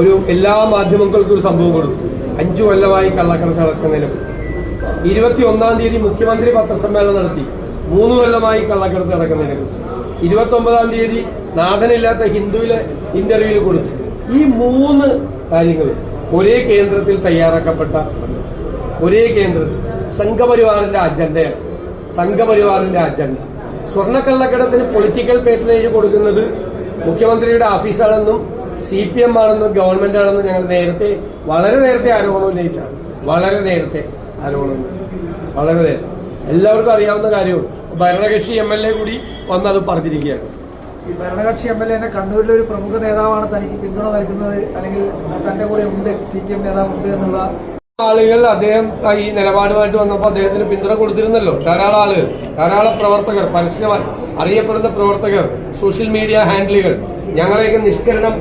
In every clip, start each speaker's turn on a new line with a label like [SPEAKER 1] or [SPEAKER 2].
[SPEAKER 1] ഒരു എല്ലാ മാധ്യമങ്ങൾക്കും ഒരു സംഭവം കൊടുത്തു അഞ്ചു കൊല്ലമായി കള്ളക്കണക്ക് നടക്കുന്നതിനെ ഇരുപത്തി ഒന്നാം തീയതി മുഖ്യമന്ത്രി പത്രസമ്മേളനം നടത്തി. മൂന്ന് കൊല്ലമായി കള്ളക്കടത്ത് നടക്കുന്നതിനെ ഇരുപത്തി ഒമ്പതാം തീയതി നാഥനില്ലാത്ത ഹിന്ദുവിലെ ഇന്റർവ്യൂവിൽ കൊടുത്തു. ഈ മൂന്ന് കാര്യങ്ങൾ ഒരേ കേന്ദ്രത്തിൽ തയ്യാറാക്കപ്പെട്ട ഒരേ കേന്ദ്രത്തിൽ സംഘപരിവാറിന്റെ അജണ്ടയാണ്. സംഘപരിവാറിന്റെ അജണ്ട. സ്വർണക്കള്ളക്കടത്തിന് പൊളിറ്റിക്കൽ പേറ്റനേജ് കൊടുക്കുന്നത് മുഖ്യമന്ത്രിയുടെ ഓഫീസാണെന്നും സി പി എം ആണെന്നും ഗവൺമെന്റ് ആണെന്നും ഞങ്ങൾ നേരത്തെ വളരെ നേരത്തെ ആരോപണം ഉന്നയിച്ചാണ്. വളരെ നേരത്തെ ആരോപണം വളരെ നേരത്തെ. എല്ലാവർക്കും അറിയാവുന്ന കാര്യവും. ഭരണകക്ഷി എം എൽ എ കൂടി വന്ന് അത് പറഞ്ഞിരിക്കുകയാണ്.
[SPEAKER 2] ഈ ഭരണകക്ഷി എം എൽ എന്നെ കണ്ണൂരിലെ ഒരു പ്രമുഖ നേതാവാണ് തനിക്ക് പിന്തുണ നൽകുന്നത് അല്ലെങ്കിൽ തന്റെ കൂടെ ഉണ്ട് സി പി എം നേതാവ് ഉണ്ട് എന്നുള്ള
[SPEAKER 1] ആളുകൾ അദ്ദേഹം ഈ നിലപാടുമായിട്ട് വന്നപ്പോൾ അദ്ദേഹത്തിന് പിന്തുണ കൊടുത്തിരുന്നല്ലോ. ധാരാളം ആളുകൾ ധാരാളം പ്രവർത്തകർ പരസ്യമായി അറിയപ്പെടുന്ന പ്രവർത്തകർ സോഷ്യൽ മീഡിയ ഹാൻഡിലുകൾ. ഞങ്ങളെയൊക്കെ നിഷ്കരണം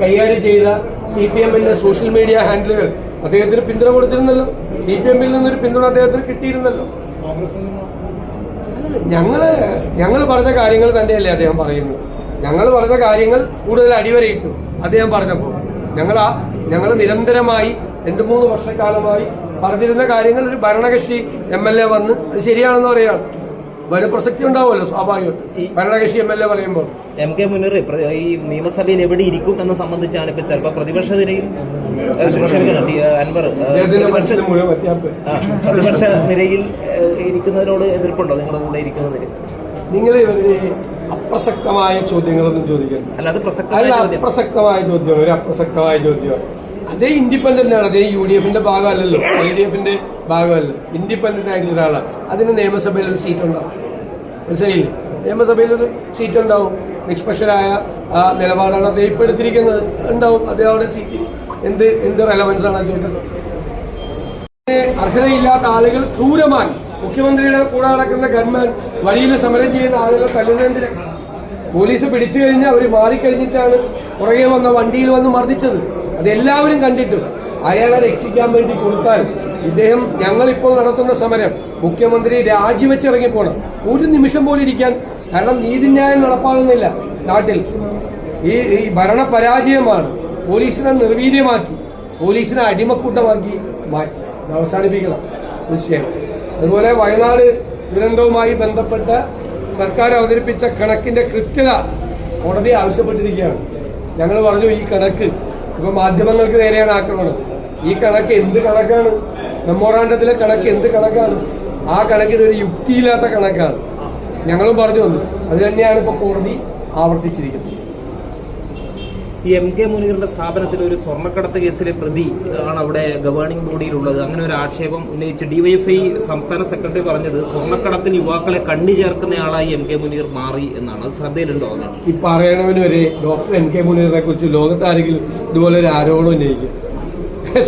[SPEAKER 1] കൈകാര്യം ചെയ്ത സി പി എമ്മിന്റെ സോഷ്യൽ മീഡിയ ഹാൻഡിലുകൾ അദ്ദേഹത്തിന് പിന്തുണ കൊടുത്തിരുന്നല്ലോ. സി പി എമ്മിൽ നിന്നൊരു പിന്തുണ അദ്ദേഹത്തിന് കിട്ടിയിരുന്നല്ലോ. ഞങ്ങൾ ഞങ്ങൾ പറഞ്ഞ കാര്യങ്ങൾ തന്നെയല്ലേ അദ്ദേഹം പറയുന്നു ഞങ്ങൾ പറഞ്ഞ കാര്യങ്ങൾ കൂടുതൽ അടിവരയിട്ടു അദ്ദേഹം പറഞ്ഞപ്പോൾ. ഞങ്ങൾ ആ ഞങ്ങൾ നിരന്തരമായി രണ്ടു മൂന്ന് വർഷക്കാലമായി പറഞ്ഞിരുന്ന കാര്യങ്ങൾ ഒരു ഭരണകക്ഷി എം എൽ എ വന്ന് അത് ശരിയാണെന്ന് പറയാണ് വരും പ്രസക്തി ഉണ്ടാവുമല്ലോ സ്വാഭാവികമായിട്ടും ഭരണകക്ഷി എം എൽ എ പറയുമ്പോൾ.
[SPEAKER 3] എം കെ മുനീർ ഈ നിയമസഭയിൽ എവിടെ ഇരിക്കും എന്ന് സംബന്ധിച്ചാണ് ഇപ്പൊ ചിലപ്പോ പ്രതിപക്ഷ അൻവർ പ്രതിപക്ഷ- നിരയിൽ ഇരിക്കുന്നതിനോട് എതിർപ്പുണ്ടോ? നിങ്ങളുടെ കൂടെ ഇരിക്കുന്നതിന്
[SPEAKER 1] നിങ്ങൾ ഇവരുടെ അപ്രസക്തമായ ചോദ്യങ്ങളൊന്നും ചോദിക്കരുത്.
[SPEAKER 3] അല്ല അത് പ്രസക്തമായ ചോദ്യം.
[SPEAKER 1] ഒരു അപ്രസക്തമായ ചോദ്യം അതേ ഇൻഡിപെൻഡന്റ് ആണ് അതേ യു ഡി എഫിന്റെ ഭാഗമല്ലല്ലോ. എൽ ഡി എഫിന്റെ ഭാഗമല്ല. ഇൻഡിപെൻഡന്റ് ആയിട്ടുള്ള ഒരാളാണ് അതിന് നിയമസഭയിൽ ഒരു സീറ്റ് ഉണ്ടാവും. മനസ്സിലായില്ലേ? നിയമസഭയിൽ ഒരു സീറ്റ് ഉണ്ടാവും. നിഷ്പക്ഷരായ ആ നിലപാടാണ് അദ്ദേഹം ഇപ്പോൾ എടുത്തിരിക്കുന്നത്. ഉണ്ടാവും അദ്ദേഹം സീറ്റ് എന്ത് എന്ത് റെലവൻസ് ആണ് ചോദിക്കുന്നത് അർഹതയില്ലാത്ത ആളുകൾ ക്രൂരമായി. മുഖ്യമന്ത്രിയുടെ കൂടെ നടക്കുന്ന ഗവൺമെൻ വഴിയിൽ സമരം ചെയ്യുന്ന ആളുകൾ തല്ലുന്നതിന് പോലീസ് പിടിച്ചു കഴിഞ്ഞാൽ അവർ മാറിക്കഴിഞ്ഞിട്ടാണ് പുറകെ വന്ന വണ്ടിയിൽ വന്ന് മർദ്ദിച്ചത്. അത് എല്ലാവരും കണ്ടിട്ടും അയാളെ രക്ഷിക്കാൻ വേണ്ടി കൊടുത്താൽ ഇദ്ദേഹം ഞങ്ങളിപ്പോൾ നടത്തുന്ന സമരം മുഖ്യമന്ത്രി രാജിവെച്ചിറങ്ങിപ്പോണം. ഒരു നിമിഷം പോലും ഇരിക്കാൻ കാരണം നീതിന്യായം നടപ്പാകുന്നില്ല. നാട്ടിൽ ഈ ഈ ഭരണ പരാജയമാണ് പോലീസിനെ നിർവീര്യമാക്കി പോലീസിനെ അടിമക്കൂട്ടമാക്കി മാറ്റി. അവസാനിപ്പിക്കണം. തീർച്ചയായും. അതുപോലെ വയനാട് ദുരന്തവുമായി ബന്ധപ്പെട്ട സർക്കാർ അവതരിപ്പിച്ച കണക്കിന്റെ കൃത്യത കോടതി ആവശ്യപ്പെട്ടിരിക്കുകയാണ്. ഞങ്ങൾ പറഞ്ഞു ഈ കണക്ക് ഇപ്പൊ മാധ്യമങ്ങൾക്ക് നേരെയാണ് ആക്രമണം. ഈ കണക്ക് എന്ത് കണക്കാണ്? മെമ്മോറാണ്ടത്തിലെ കണക്ക് എന്ത് കണക്കാണ്? ആ കണക്കിന് ഒരു യുക്തിയില്ലാത്ത കണക്കാണ്. ഞങ്ങളും പറഞ്ഞു വന്നു. അത് തന്നെയാണ് ഇപ്പൊ കോടതി ആവർത്തിച്ചിരിക്കുന്നത്.
[SPEAKER 3] ഈ എം കെ മുനീറിന്റെ സ്ഥാപനത്തിൽ ഒരു സ്വർണക്കടത്ത് കേസിലെ പ്രതി ആണ് അവിടെ ഗവേണിംഗ് ബോഡിയിലുള്ളത്. അങ്ങനെ ഒരു ആക്ഷേപം ഉന്നയിച്ച് ഡിവൈഎഫ്ഐ സംസ്ഥാന സെക്രട്ടറി പറഞ്ഞത് സ്വർണക്കടത്തിന് യുവാക്കളെ കണ്ണി ചേർക്കുന്നയാളായി എം കെ മുനീർ മാറി എന്നാണ്. ശ്രദ്ധയിലുണ്ടോ
[SPEAKER 1] ഈ പറയണവന് വരെ ഡോക്ടർ എം കെ മുനീറിനെ കുറിച്ച് ലോകത്ത് ആരെങ്കിലും ഇതുപോലെ ഒരു ആരോപണം ഉന്നയിക്കും.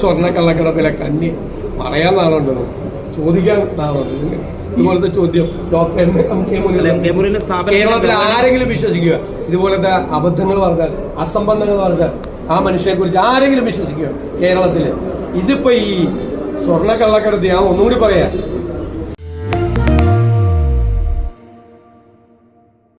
[SPEAKER 1] സ്വർണ കള്ളക്കടത്തിലെ കണ്ണി പറയാൻ നാളുണ്ടോ ചോദിക്കാൻ ഇതുപോലത്തെ ചോദ്യം ഡോക്ടർ കേരളത്തിൽ ആരെങ്കിലും വിശ്വസിക്കുക. ഇതുപോലത്തെ അബദ്ധങ്ങൾ പറഞ്ഞാൽ അസംബന്ധങ്ങൾ പറഞ്ഞാൽ ആ മനുഷ്യനെ കുറിച്ച് ആരെങ്കിലും വിശ്വസിക്കുക കേരളത്തിൽ ഇതിപ്പോ ഈ സ്വർണ കള്ളക്കടത്ത് ഞാൻ ഒന്നുകൂടി പറയാം.